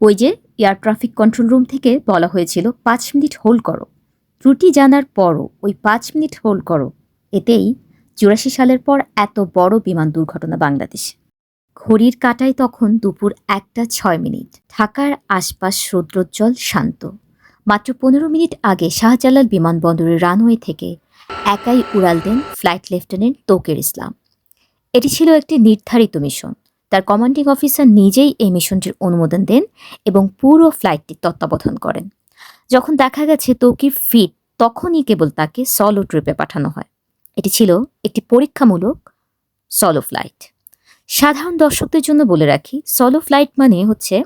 ওই যে air traffic control room থেকে বলা হয়েছিল, পাঁচ মিনিট হোল্ড করো। ত্রুটি জানার পরও ওই পাঁচ মিনিট হোল্ড করো। এতেই চুরাশি সালের পর এত বড় বিমান দুর্ঘটনা বাংলাদেশে। ঘড়ির কাটায় তখন দুপুর একটা ছয় মিনিট। ঢাকার আশপাশ রৌদ্রোজ্জ্বল, শান্ত। মাত্র পনেরো মিনিট আগে শাহজালাল বিমানবন্দরের রানওয়ে থেকে একাই উড়াল দেন ফ্লাইট লেফটেন্যান্ট তোকের ইসলাম। এটি ছিল একটি নির্ধারিত মিশন। তার কমান্ডিং অফিসার নিজেই এই মিশনটির অনুমোদন দেন এবং পুরো ফ্লাইটটি তত্ত্বাবধান করেন। যখন দেখা গেছে তৌকির ফিট, তখনই কেবল তাকে সলো ট্রিপে পাঠানো হয়। এটি ছিল একটি পরীক্ষামূলক সলো ফ্লাইট সাধারণ দর্শকদের জন্য বলে রাখি সলো ফ্লাইট মানে হচ্ছে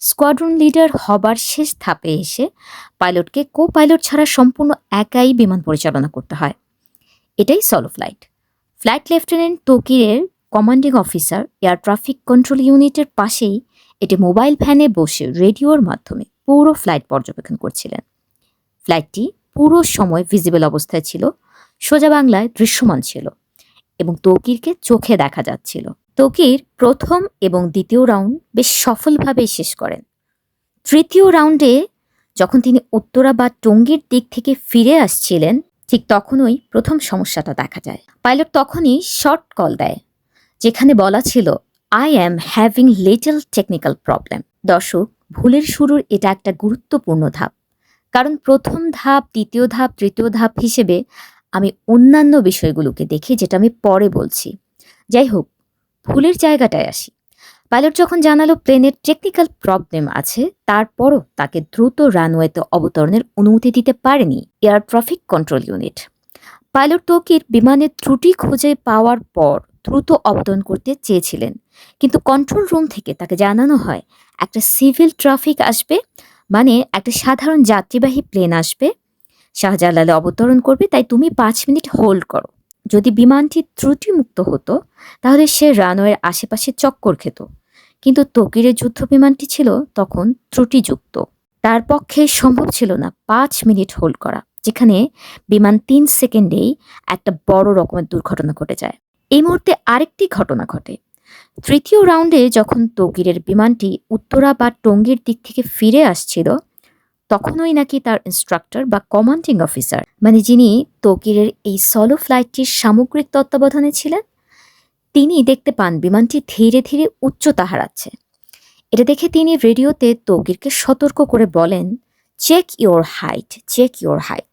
স্কোয়াড্রন লিডার হবার শেষ ধাপে এসে পাইলটকে কো পাইলট ছাড়া সম্পূর্ণ একাই বিমান পরিচালনা করতে হয়। এটাই solo flight flight lieutenant তকিরের commanding officer air traffic control ইউনিটের পাশেই এটি মোবাইল ভ্যানে বসে রেডিওর মাধ্যমে পুরো ফ্লাইট পর্যবেক্ষণ করছিলেন। ফ্লাইটটি পুরো সময় ভিজিবল অবস্থায় ছিল, সোজা বাংলায় দৃশ্যমান ছিল এবং তৌকিরকে চোখে দেখা যাচ্ছিল। তৌকির প্রথম এবং দ্বিতীয় রাউন্ড বেশ সফলভাবেই শেষ করেন। তৃতীয় রাউন্ডে যখন তিনি উত্তরা বা টঙ্গীর দিক থেকে ফিরে আসছিলেন, ঠিক তখনই প্রথম সমস্যাটা দেখা যায়। পাইলট তখনই শর্ট কল দেয়। যেখানে বলা ছিল I am having little technical problem দর্শক, ভুলের শুরুর এটা একটা গুরুত্বপূর্ণ ধাপ। কারণ প্রথম ধাপ, দ্বিতীয় ধাপ, তৃতীয় ধাপ হিসেবে আমি অন্যান্য বিষয়গুলোকে দেখি, যেটা আমি পরে বলছি। যাই হোক, ভুলের জায়গাটায় আসি। পাইলট যখন জানালো প্লেনের টেকনিক্যাল প্রবলেম আছে, তারপরও তাকে দ্রুত রানওয়েতে অবতরণের অনুমতি দিতে পারেনি air traffic control unit. Pilot Tauqir বিমানের ত্রুটি খুঁজে পাওয়ার পর দ্রুত অবতরণ করতে চেয়েছিলেন। কিন্তু কন্ট্রোল রুম থেকে তাকে জানানো হয়, একটা সিভিল ট্রাফিক আসবে মানে একটা সাধারণ যাত্রীবাহী প্লেন আসবে। শাহজালালে অবতরণ করবে, তাই তুমি পাঁচ মিনিট হোল্ড করো। যদি বিমানটি ত্রুটিমুক্ত হতো, তাহলে সে রানওয়ের আশেপাশে চক্কর খেত। কিন্তু তকিরের যুদ্ধ বিমানটি ছিল তখন ত্রুটিযুক্ত। তার পক্ষে সম্ভব ছিল না পাঁচ মিনিট হোল্ড করা, যেখানে বিমান তিন সেকেন্ডেই একটা বড় রকমের দুর্ঘটনা ঘটে যায়। এই মুহূর্তে আরেকটি ঘটনা ঘটে। তৃতীয় রাউন্ডে যখন তকিরের বিমানটি উত্তরা বা টঙ্গীর দিক থেকে ফিরে আসছিল, তখনই নাকি তার ইনস্ট্রাক্টর বা কমান্ডিং অফিসার মানে যিনি তকিরের এই সলো ফ্লাইটটির সামগ্রিক তত্ত্বাবধানে ছিলেন, তিনি দেখতে পান বিমানটি ধীরে ধীরে উচ্চতা হারাচ্ছে এটা দেখে তিনি রেডিওতে তকিরকে সতর্ক করে বলেন check your height check your height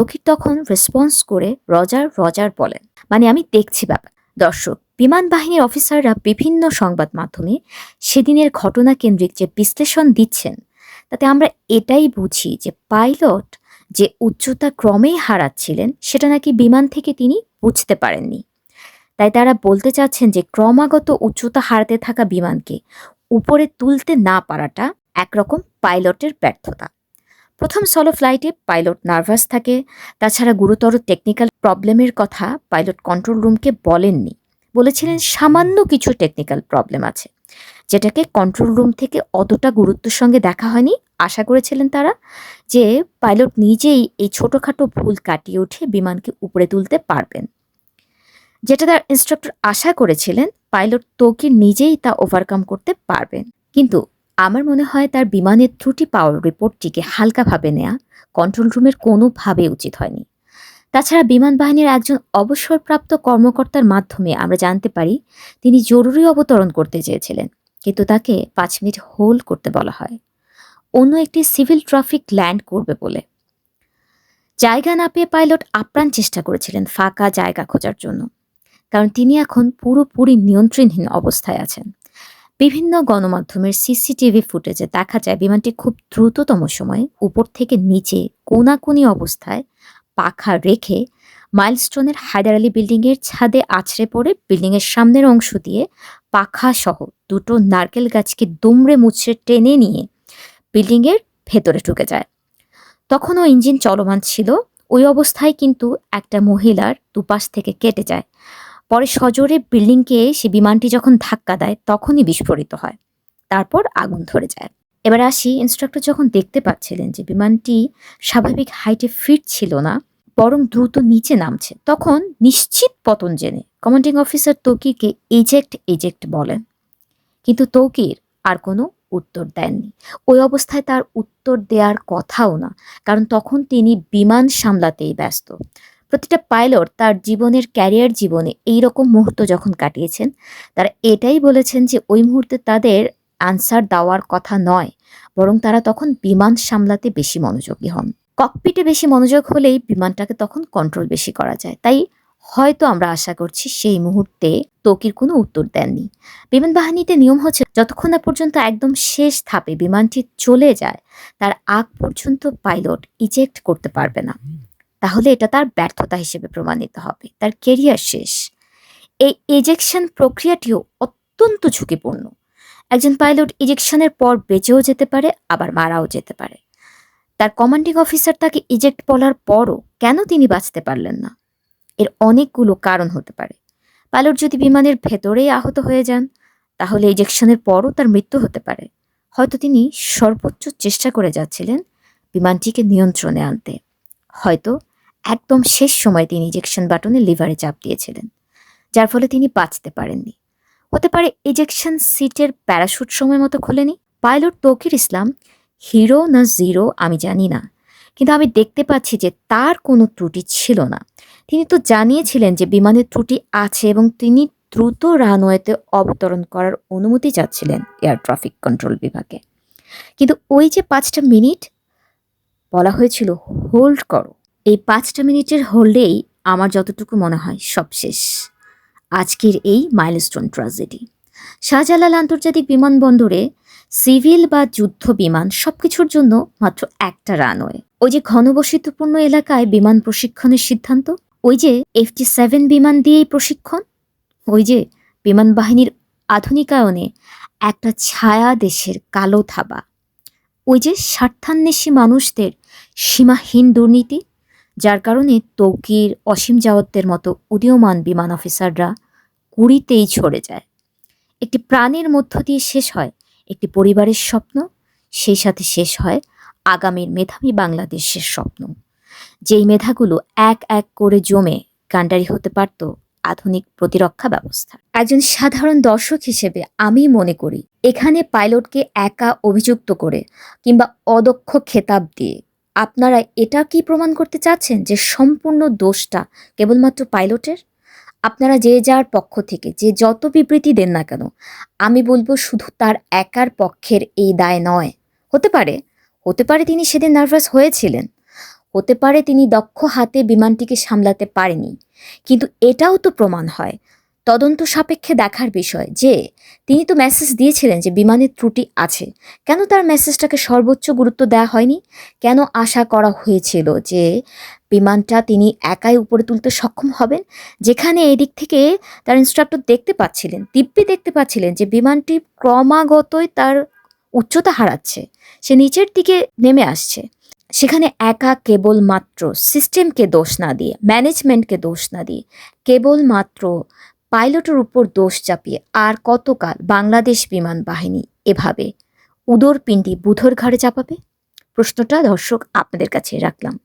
Tauqir তখন রেসপন্স করে রজার রজার বলেন মানে আমি দেখছি ব্যাপার। দর্শক, বিমান বাহিনীর অফিসাররা বিভিন্ন সংবাদ মাধ্যমে সেদিনের ঘটনা কেন্দ্রিক যে বিশ্লেষণ দিচ্ছেন, তাতে আমরা এটাই বুঝি যে পাইলট যে উচ্চতা ক্রমেই হারাচ্ছিলেন, সেটা নাকি বিমান থেকে তিনি বুঝতে পারেননি। তাই তারা বলতে চাচ্ছেন যে ক্রমাগত উচ্চতা হারাতে থাকা বিমানকে উপরে তুলতে না পারাটা একরকম পাইলটের ব্যর্থতা। প্রথম সলো ফ্লাইটে পাইলট নার্ভাস থাকে। তাছাড়া গুরুতর টেকনিক্যাল প্রবলেমের কথা পাইলট কন্ট্রোল রুমকে বলেননি। বলেছিলেন সামান্য কিছু টেকনিক্যাল প্রবলেম আছে, যেটাকে কন্ট্রোল রুম থেকে অতটা গুরুত্বের সঙ্গে দেখা হয়নি। আশা করেছিলেন তারা যে পাইলট নিজেই এই ছোটোখাটো ভুল কাটিয়ে উঠে বিমানকে উপরে তুলতে পারবেন। যেটা তার ইনস্ট্রাক্টর আশা করেছিলেন পাইলট তৌকির নিজেই তা ওভারকাম করতে পারবেন। কিন্তু আমার মনে হয় তার বিমানের ত্রুটি পাওয়ার রিপোর্টটিকে হালকাভাবে নেওয়া কন্ট্রোল রুমের কোনোভাবে উচিত হয়নি। তাছাড়া বিমান বাহিনীর একজন অবসরপ্রাপ্ত কর্মকর্তার মাধ্যমে আমরা জানতে পারি, তিনি জরুরি অবতরণ করতে চেয়েছিলেন, কিন্তু তাকে পাঁচ মিনিট হোল্ড করতে বলা হয়। অন্য একটি সিভিল ট্রাফিক ল্যান্ড করবে বলে। জায়গা না পেয়ে পাইলট আপ্রাণ চেষ্টা করেছিলেন ফাঁকা জায়গা খোঁজার জন্য, কারণ তিনি এখন পুরোপুরি নিয়ন্ত্রণহীন অবস্থায় আছেন। বিভিন্ন গণমাধ্যমের সিসিটিভি ফুটেজে দেখা যায় বিমানটি খুব দ্রুততম সময়ে উপর থেকে নিচে কোনাকুনি অবস্থায় পাখা রেখে মাইলস্টোনের হায়দার আলী বিল্ডিংয়ের ছাদে আছড়ে পড়ে বিল্ডিংয়ের সামনের অংশ দিয়ে পাখা সহ দুটো নারকেল গাছকে দুমড়ে মুচড়ে টেনে নিয়ে বিল্ডিংয়ের ভেতরে ঢুকে যায়। তখনও ইঞ্জিন চলমান ছিল। ওই অবস্থায় কিন্তু একটা মহিলার দুপাশ থেকে কেটে যায়। পরে সজোরে বিল্ডিংকে সে বিমানটি যখন ধাক্কা দেয়, তখনই বিস্ফোরিত হয়। তারপর আগুন ধরে যায়। এবার আসি ইনস্ট্রাক্টর যখন দেখতে পাচ্ছিলেন যে বিমানটি স্বাভাবিক হাইটে ফিট ছিল না, বরং দ্রুত নিচে নামছে, তখন নিশ্চিত পতন জেনে কমান্ডিং অফিসার তৌকিরকে এজেক্ট এজেক্ট বলেন। কিন্তু তৌকির আর কোনো উত্তর দেননি। ওই অবস্থায় তার উত্তর দেওয়ার কথাও না, কারণ তখন তিনি বিমান সামলাতেই ব্যস্ত। প্রতিটা পাইলট তার জীবনের ক্যারিয়ার জীবনে এই রকম মুহূর্ত যখন কাটিয়েছেন, তারা এটাই বলেছেন যে ওই মুহূর্তে তাদের আনসার দেওয়ার কথা নয়, বরং তারা তখন বিমান সামলাতে বেশি মনোযোগী হন। ককপিটে বেশি মনোযোগ হলেই বিমানটাকে তখন কন্ট্রোল বেশি করা যায়। তাই হয়তো আমরা আশা করছি সেই মুহূর্তে তকির কোনো উত্তর দেননি। বিমান বাহিনীতে নিয়ম হচ্ছে, যতক্ষণ না পর্যন্ত একদম শেষ ধাপে বিমানটি চলে যায়, তার আগ পর্যন্ত পাইলট ইজেক্ট করতে পারবে না। তাহলে এটা তার ব্যর্থতা হিসেবে প্রমাণিত হবে, তার কেরিয়ার শেষ। এই ইজেকশন প্রক্রিয়াটিও অত্যন্ত ঝুঁকিপূর্ণ। একজন পাইলট ইজেকশনের পর বেঁচেও যেতে পারে, আবার মারাও যেতে পারে। তার কমান্ডিং অফিসার তাকে ইজেক্ট বলার পরও কেন তিনি বাঁচতে পারলেন না? এর অনেকগুলো কারণ হতে পারে। পাইলট যদি বিমানের ভেতরেই আহত হয়ে যান, তাহলে ইজেকশনের পরও তার মৃত্যু হতে পারে। হয়তো তিনি সর্বোচ্চ চেষ্টা করে যাচ্ছিলেন বিমানটিকে নিয়ন্ত্রণে আনতে। হয়তো একদম শেষ সময় তিনি ইজেকশন বাটনে লিভারে চাপ দিয়েছিলেন, যার ফলে তিনি বাঁচতে পারেননি। হতে পারে ইজেকশন সিটের প্যারাশুট সময় মতো খোলেনি। পাইলট তৌকির ইসলাম, হিরো না জিরো আমি জানি না, কিন্তু আমি দেখতে পাচ্ছি যে তার কোনো ত্রুটি ছিল না। তিনি তো জানিয়েছিলেন যে বিমানের ত্রুটি আছে এবং তিনি দ্রুত রানওয়েতে অবতরণ করার অনুমতি চাচ্ছিলেন এয়ার ট্রাফিক কন্ট্রোল বিভাগে। কিন্তু ওই যে পাঁচটা মিনিট, বলা হয়েছিল, হোল্ড করো। এই পাঁচটা মিনিটের হোল্ডেই আমার যতটুকু মনে হয় সব শেষ। আজকের এই মাইলস্টোন ট্রাজেডি। শাহজালাল আন্তর্জাতিক বিমানবন্দরে সিভিল বা যুদ্ধ বিমান সবকিছুর জন্য মাত্র একটা রানওয়ে। ওই যে ঘনবসতিপূর্ণ এলাকায় বিমান প্রশিক্ষণের সিদ্ধান্ত, ওই যে এফটি সেভেন বিমান দিয়েই প্রশিক্ষণ, ওই যে বিমান বাহিনীর আধুনিকায়নে একটা ছায়া দেশের কালো থাবা, ওই যে স্বার্থান্বেষী মানুষদের সীমাহীন দুর্নীতি যার কারণে তৌকির অসীম জাওয়াতের মতো উদীয়মান বিমান অফিসাররা কুড়িতেই ছড়ে যায়। একটি প্রাণের মধ্য দিয়ে শেষ হয় একটি পরিবারের স্বপ্ন, সেই সাথে শেষ হয় আগামীর মেধাবী বাংলাদেশের স্বপ্ন। যেই মেধাগুলো এক এক করে জমে কাণ্ডারি হতে পারত আধুনিক প্রতিরক্ষা ব্যবস্থা। একজন সাধারণ দর্শক হিসেবে আমি মনে করি, এখানে পাইলটকে একা অভিযুক্ত করে কিংবা অদক্ষ খেতাব দিয়ে আপনারা এটা কি প্রমাণ করতে চাচ্ছেন যে সম্পূর্ণ দোষটা কেবলমাত্র পাইলটের? আপনারা যে যার পক্ষ থেকে, যে যত বিবৃতি দেন না কেন, আমি বলব শুধু তার একার পক্ষের এই দায় নয়। হতে পারে হতে পারে তিনি সেদিন নার্ভাস হয়েছিলেন। হতে পারে তিনি দক্ষ হাতে বিমানটিকে সামলাতে পারেনি। কিন্তু এটাও তো প্রমাণ হয় তদন্ত সাপেক্ষে দেখার বিষয় যে, তিনি তো মেসেজ দিয়েছিলেন যে বিমানের ত্রুটি আছে। কেন তার মেসেজটাকে সর্বোচ্চ গুরুত্ব দেওয়া হয়নি? কেন আশা করা হয়েছিল যে বিমানটা তিনি একাই উপরে তুলতে সক্ষম হবেন? যেখানে এদিক থেকে তার ইনস্ট্রাক্টর দেখতে পাচ্ছিলেন, দিব্যি দেখতে পাচ্ছিলেন যে বিমানটি ক্রমাগতই তার উচ্চতা হারাচ্ছে। সে নিচের দিকে নেমে আসছে। সেখানে একা কেবলমাত্র সিস্টেমকে দোষ না দিয়ে ম্যানেজমেন্টকে দোষ না দিয়ে কেবলমাত্র পাইলটের উপর দোষ চাপিয়ে আর কতকাল বাংলাদেশ বিমান বাহিনী এভাবে উদর পিণ্ডি বুধর ঘাড়ে চাপাবে? প্রশ্নটা দর্শক আপনাদের কাছে রাখলাম।